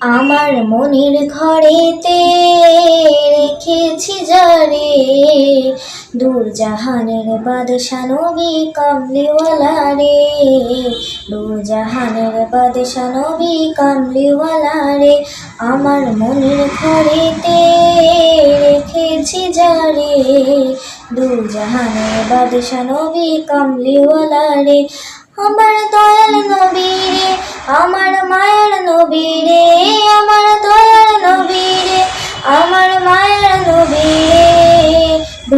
আমার মনের ঘরেতে রেখেছি যারে দূর জাহানের বাদশা নবী কামলিওয়ালা রে দূর জাহানের বাদশা নবী কামলিওয়ালা রে, আমার মনের ঘরেতে রেখেছি যারে দূর জাহানের বাদশা নবী কামলিওয়ালা রে, আমার দয়াল নবী রে আমার মায়ের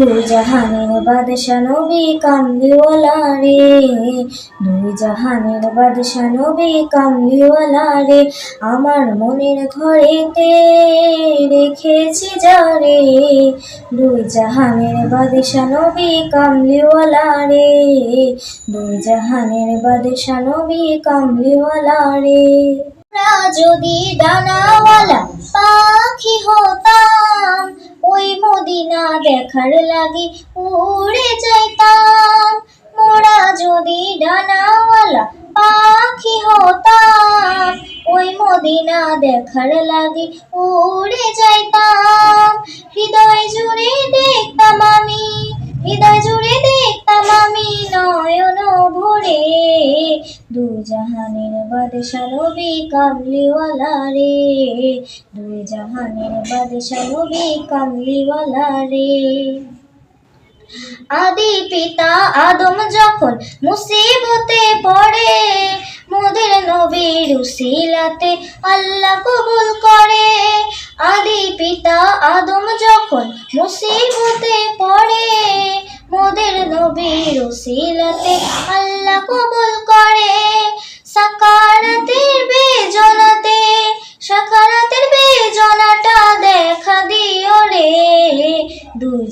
দুই জাহানের বাদশা নবী কামলিওয়ালা রে দুই জাহানের বাদশা নবী কামলিওয়ালা রে আমার মনের ঘরেতে রেখেছি যারে দুই জাহানের বাদশা নবী কামলিওয়ালা রে দুই জাহানের বাদশা নবী কামলিওয়ালা রে যদি ডানাওয়ালা পাখি মদিনা দেখার লাগি উড়ে যাইতাম। মোরা যদি ডানাওয়ালা পাখি হতাম, ওই মদিনা দেখার লাগি উড়ে যাইতাম। হৃদয় জুড়ে দু জাহানের বাদশা কামলিওয়ালা রে দুই জাহানের বাদশা কামলিওয়ালা রে আদি পিতা আদম যখন মুসিবতে পড়ে, মোদের নবীর উসিলাতে আল্লাহ কবুল করে। আদি পিতা আদম যখন মুসিবতে পড়ে, মোদের নবীর উসিলাতে আল্লাহ কবুল করে।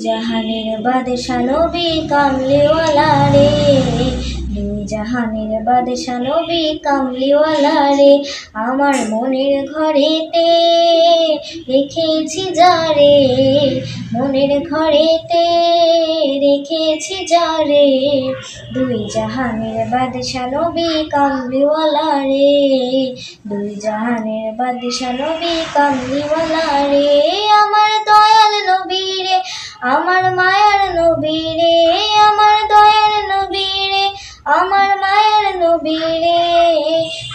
জাহানের বাদশা নবী কামলিওয়ালা রে। দুই জাহানের বাদশা নবী কামলিওয়ালা রে, আমার মনের ঘরেতে রেখেছি যারে মনের ঘরেতে রেখেছি যারে দুই জাহানের বাদশা নবী কামলিওয়ালা রে, দুই জাহানের বাদশা নবী কামলিওয়ালা রে। আমার নবী রে।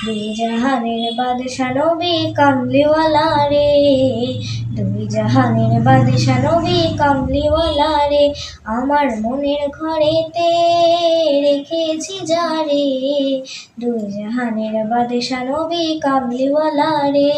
দুই জাহানের বাদশা নবী কামলিওয়ালা রে। দুই জাহানের বাদশা নবী কামলিওয়ালা রে। আমার মনের ঘরেতে রেখেছি যারে দুই জাহানের বাদশা নবী কামলিওয়ালা রে।